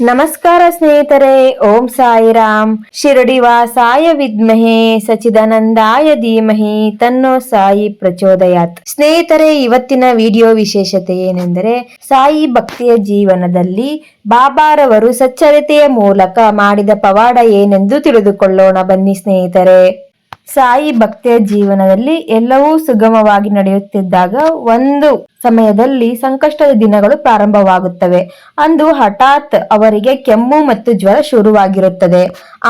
ನಮಸ್ಕಾರ ಸ್ನೇಹಿತರೆ, ಓಂ ಸಾಯಿರಾಮ್. ಶಿರಡಿ ವಾಸಾಯ ವಿದ್ಮಹೆ ಸಚಿದಾನಂದಾಯ ಧೀಮಹಿ, ತನ್ನೋ ಸಾಯಿ ಪ್ರಚೋದಯಾತ್. ಸ್ನೇಹಿತರೆ, ಇವತ್ತಿನ ವಿಡಿಯೋ ವಿಶೇಷತೆ ಏನೆಂದರೆ, ಸಾಯಿ ಭಕ್ತಿಯ ಜೀವನದಲ್ಲಿ ಬಾಬಾರವರು ಸಚ್ಚರಿತೆಯ ಮೂಲಕ ಮಾಡಿದ ಪವಾಡ ಏನೆಂದು ತಿಳಿದುಕೊಳ್ಳೋಣ. ಬನ್ನಿ ಸ್ನೇಹಿತರೆ. ಸಾಯಿ ಭಕ್ತಿಯ ಜೀವನದಲ್ಲಿ ಎಲ್ಲವೂ ಸುಗಮವಾಗಿ ನಡೆಯುತ್ತಿದ್ದಾಗ ಒಂದು ಸಮಯದಲ್ಲಿ ಸಂಕಷ್ಟದ ದಿನಗಳು ಪ್ರಾರಂಭವಾಗುತ್ತವೆ. ಅಂದು ಹಠಾತ್ ಅವರಿಗೆ ಕೆಮ್ಮು ಮತ್ತು ಜ್ವರ ಶುರುವಾಗಿರುತ್ತದೆ.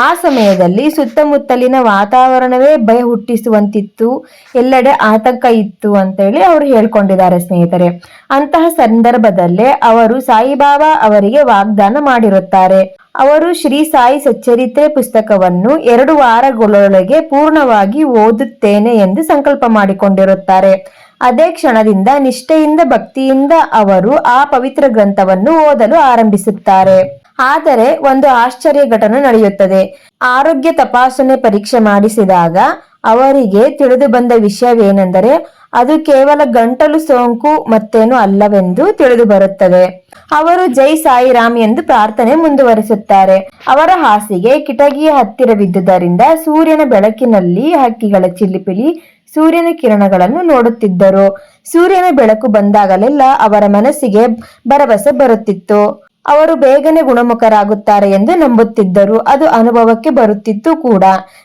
ಆ ಸಮಯದಲ್ಲಿ ಸುತ್ತಮುತ್ತಲಿನ ವಾತಾವರಣವೇ ಭಯ ಹುಟ್ಟಿಸುವಂತಿತ್ತು. ಎಲ್ಲೆಡೆ ಆತಂಕ ಇತ್ತು ಅಂತ ಹೇಳಿ ಅವರು ಹೇಳ್ಕೊಂಡಿದ್ದಾರೆ ಸ್ನೇಹಿತರೆ. ಅಂತಹ ಸಂದರ್ಭದಲ್ಲೇ ಅವರು ಸಾಯಿಬಾಬಾ ಅವರಿಗೆ ವಾಗ್ದಾನ ಮಾಡಿರುತ್ತಾರೆ. ಅವರು ಶ್ರೀ ಸಾಯಿ ಸಚ್ಚರಿತ್ರೆ ಪುಸ್ತಕವನ್ನು ಎರಡು ವಾರಗಳೊಳಗೆ ಪೂರ್ಣವಾಗಿ ಓದುತ್ತೇನೆ ಎಂದು ಸಂಕಲ್ಪ ಮಾಡಿಕೊಂಡಿರುತ್ತಾರೆ. ಅದೇ ಕ್ಷಣದಿಂದ ನಿಷ್ಠೆಯಿಂದ ಭಕ್ತಿಯಿಂದ ಅವರು ಆ ಪವಿತ್ರ ಗ್ರಂಥವನ್ನು ಓದಲು ಆರಂಭಿಸುತ್ತಾರೆ. ಆದರೆ ಒಂದು ಆಶ್ಚರ್ಯ ಘಟನೆ ನಡೆಯುತ್ತದೆ. ಆರೋಗ್ಯ ತಪಾಸಣೆ ಪರೀಕ್ಷೆ ಮಾಡಿಸಿದಾಗ ಅವರಿಗೆ ತಿಳಿದು ಬಂದ ವಿಷಯವೇನೆಂದರೆ ಅದು ಕೇವಲ ಗಂಟಲು ಸೋಂಕು ಮತ್ತೇನು ಅಲ್ಲವೆಂದು ತಿಳಿದು ಬರುತ್ತದೆ. ಅವರು ಜೈ ಸಾಯಿರಾಮ್ ಎಂದು ಪ್ರಾರ್ಥನೆ ಮುಂದುವರಿಸುತ್ತಾರೆ. ಅವರ ಹಾಸಿಗೆ ಕಿಟಕಿಯ ಹತ್ತಿರವಿದ್ದುದರಿಂದ ಸೂರ್ಯನ ಬೆಳಕಿನಲ್ಲಿ ಹಕ್ಕಿಗಳ ಚಿಲಿಪಿಲಿ ಸೂರ್ಯನ ಕಿರಣಗಳನ್ನು ನೋಡುತ್ತಿದ್ದರು. ಸೂರ್ಯನ ಬೆಳಕು ಬಂದಾಗಲೆಲ್ಲ ಅವರ ಮನಸ್ಸಿಗೆ ಭರವಸೆ ಬರುತ್ತಿತ್ತು. ಅವರು ಬೇಗನೆ ಗುಣಮುಖರಾಗುತ್ತಾರೆ ಎಂದು ನಂಬುತ್ತಿದ್ದರು. ಅದು ಅನುಭವಕ್ಕೆ ಬರುತ್ತಿತ್ತು ಕೂಡ.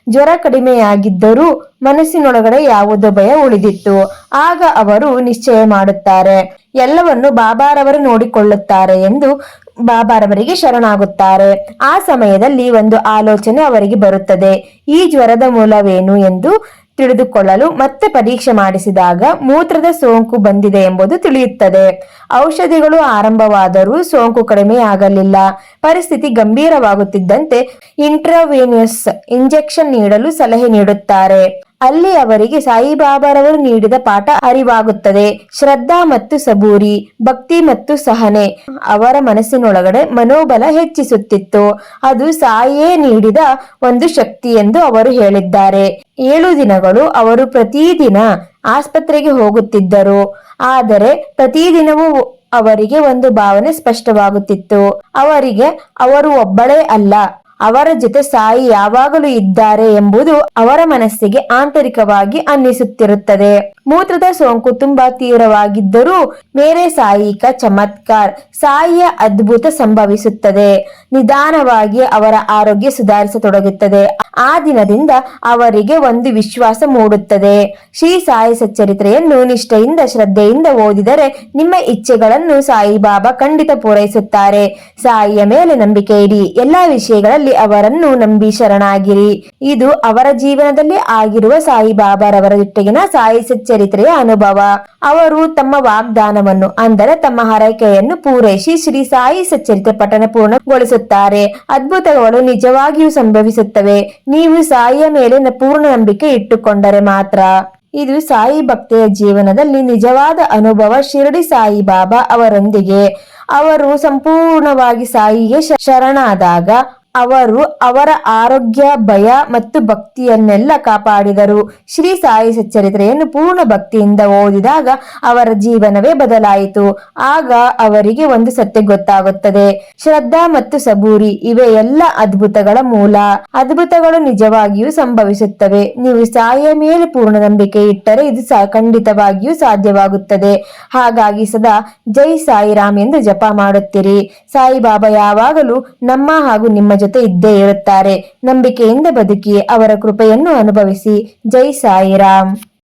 ಜ್ವರ ಕಡಿಮೆಯಾಗಿದ್ದರೂ ಮನಸ್ಸಿನೊಳಗಡೆ ಯಾವುದೋ ಭಯ ಉಳಿದಿತ್ತು. ಆಗ ಅವರು ನಿಶ್ಚಯ ಮಾಡುತ್ತಾರೆ. ಎಲ್ಲವನ್ನು ಬಾಬಾರವರು ನೋಡಿಕೊಳ್ಳುತ್ತಾರೆ ಎಂದು ಬಾಬಾರವರಿಗೆ ಶರಣಾಗುತ್ತಾರೆ. ಆ ಸಮಯದಲ್ಲಿ ಒಂದು ಆಲೋಚನೆ ಅವರಿಗೆ ಬರುತ್ತದೆ. ಈ ಜ್ವರದ ಮೂಲವೇನು ಎಂದು ತಿಳಿದುಕೊಳ್ಳಲು ಮತ್ತೆ ಪರೀಕ್ಷೆ ಮಾಡಿಸಿದಾಗ ಮೂತ್ರದ ಸೋಂಕು ಬಂದಿದೆ ಎಂಬುದು ತಿಳಿಯುತ್ತದೆ. ಔಷಧಿಗಳು ಆರಂಭವಾದರೂ ಸೋಂಕು ಕಡಿಮೆಯಾಗಲಿಲ್ಲ ಪರಿಸ್ಥಿತಿ ಗಂಭೀರವಾಗುತ್ತಿದ್ದಂತೆ ಇಂಟ್ರಾವೇನಿಯಸ್ ಇಂಜೆಕ್ಷನ್ ನೀಡಲು ಸಲಹೆ ನೀಡುತ್ತಾರೆ. ಅಲ್ಲಿ ಅವರಿಗೆ ಸಾಯಿಬಾಬಾರವರು ನೀಡಿದ ಪಾಠ ಅರಿವಾಗುತ್ತದೆ. ಶ್ರದ್ಧಾ ಮತ್ತು ಸಬೂರಿ, ಭಕ್ತಿ ಮತ್ತು ಸಹನೆ ಅವರ ಮನಸ್ಸಿನೊಳಗಡೆ ಮನೋಬಲ ಹೆಚ್ಚಿಸುತ್ತಿತ್ತು. ಅದು ಸಾಯಿಯೇ ನೀಡಿದ ಒಂದು ಶಕ್ತಿ ಎಂದು ಅವರು ಹೇಳಿದ್ದಾರೆ. ಏಳು ದಿನಗಳು ಅವರು ಪ್ರತಿದಿನ ಆಸ್ಪತ್ರೆಗೆ ಹೋಗುತ್ತಿದ್ದರು. ಆದರೆ ಪ್ರತಿದಿನವೂ ಅವರಿಗೆ ಒಂದು ಭಾವನೆ ಸ್ಪಷ್ಟವಾಗುತ್ತಿತ್ತು. ಅವರಿಗೆ ಅವರು ಒಬ್ಬಳೇ ಅಲ್ಲ. ಅವರ ಜೊತೆ ಸಾಯಿ ಯಾವಾಗಲೂ ಇದ್ದಾರೆ ಎಂಬುದು ಅವರ ಮನಸ್ಸಿಗೆ ಆಂತರಿಕವಾಗಿ ಅನ್ನಿಸುತ್ತಿರುತ್ತದೆ. ಮೂತ್ರದ ಸೋಂಕು ತುಂಬಾ ತೀವ್ರವಾಗಿದ್ದರೂ ಮೇರೆ ಸಾಯಿಕ ಚಮತ್ಕಾರ್, ಸಾಯಿಯ ಅದ್ಭುತ ಸಂಭವಿಸುತ್ತದೆ. ನಿಧಾನವಾಗಿ ಅವರ ಆರೋಗ್ಯ ಸುಧಾರಿಸತೊಡಗುತ್ತದೆ. ಆ ದಿನದಿಂದ ಅವರಿಗೆ ಒಂದು ವಿಶ್ವಾಸ ಮೂಡುತ್ತದೆ. ಶ್ರೀ ಸಾಯಿ ಸಚ್ಚರಿತ್ರೆಯನ್ನು ನಿಷ್ಠೆಯಿಂದ, ಶ್ರದ್ಧೆಯಿಂದ ಓದಿದರೆ ನಿಮ್ಮ ಇಚ್ಛೆಗಳನ್ನು ಸಾಯಿಬಾಬಾ ಖಂಡಿತ ಪೂರೈಸುತ್ತಾರೆ. ಸಾಯಿಯ ಮೇಲೆ ನಂಬಿಕೆ ಇಡಿ. ಎಲ್ಲಾ ವಿಷಯಗಳಲ್ಲಿ ಅವರನ್ನು ನಂಬಿ ಶರಣಾಗಿರಿ. ಇದು ಅವರ ಜೀವನದಲ್ಲಿ ಆಗಿರುವ ಸಾಯಿಬಾಬಾರವರ ಜೊತೆಗಿನ ಸಾಯಿ ಸಚ್ಚರಿತ್ರೆಯ ಅನುಭವ. ಅವರು ತಮ್ಮ ವಾಗ್ದಾನವನ್ನು, ಅಂದರೆ ತಮ್ಮ ಹರಕೆಯನ್ನು ಪೂರೈಸಿ ಶ್ರೀ ಸಾಯಿ ಸಚ್ಚರಿತ್ರೆ ಪಠಣ ಪೂರ್ಣಗೊಳಿಸುತ್ತಾರೆ ಅದ್ಭುತಗಳು ನಿಜವಾಗಿಯೂ ಸಂಭವಿಸುತ್ತವೆ. ನೀವು ಸಾಯಿಯ ಮೇಲೆ ಪೂರ್ಣ ನಂಬಿಕೆ ಇಟ್ಟುಕೊಂಡರೆ ಮಾತ್ರ. ಇದು ಸಾಯಿ ಭಕ್ತಿಯ ಜೀವನದಲ್ಲಿ ನಿಜವಾದ ಅನುಭವ ಶಿರಡಿ ಸಾಯಿ ಬಾಬಾ ಅವರೊಂದಿಗೆ. ಅವರು ಸಂಪೂರ್ಣವಾಗಿ ಸಾಯಿಗೆ ಶರಣಾದಾಗ ಅವರು ಅವರ ಆರೋಗ್ಯ, ಭಯ ಮತ್ತು ಭಕ್ತಿಯನ್ನೆಲ್ಲ ಕಾಪಾಡಿದರು. ಶ್ರೀ ಸಾಯಿ ಸಚ್ಚರಿತ್ರೆಯನ್ನು ಪೂರ್ಣ ಭಕ್ತಿಯಿಂದ ಓದಿದಾಗ ಅವರ ಜೀವನವೇ ಬದಲಾಯಿತು. ಆಗ ಅವರಿಗೆ ಒಂದು ಸತ್ಯ ಗೊತ್ತಾಗುತ್ತದೆ. ಶ್ರದ್ಧಾ ಮತ್ತು ಸಬೂರಿ ಇವೆ ಎಲ್ಲ ಅದ್ಭುತಗಳ ಮೂಲ. ಅದ್ಭುತಗಳು ನಿಜವಾಗಿಯೂ ಸಂಭವಿಸುತ್ತವೆ. ನೀವು ಸಾಯಿಯ ಮೇಲೆ ಪೂರ್ಣ ನಂಬಿಕೆ ಇಟ್ಟರೆ ಇದು ಖಂಡಿತವಾಗಿಯೂ ಸಾಧ್ಯವಾಗುತ್ತದೆ. ಹಾಗಾಗಿ ಸದಾ ಜೈ ಸಾಯಿರಾಮ್ ಎಂದು ಜಪ ಮಾಡುತ್ತೀರಿ. ಸಾಯಿಬಾಬಾ ಯಾವಾಗಲೂ ನಮ್ಮ ಹಾಗೂ ನಿಮ್ಮ ಜೊತೆ ಇದ್ದೇ ಇರುತ್ತಾರೆ. ನಂಬಿಕೆಯಿಂದ ಬದುಕಿ ಅವರ ಕೃಪೆಯನ್ನು ಅನುಭವಿಸಿ. ಜೈ ಸಾಯಿರಾಮ್.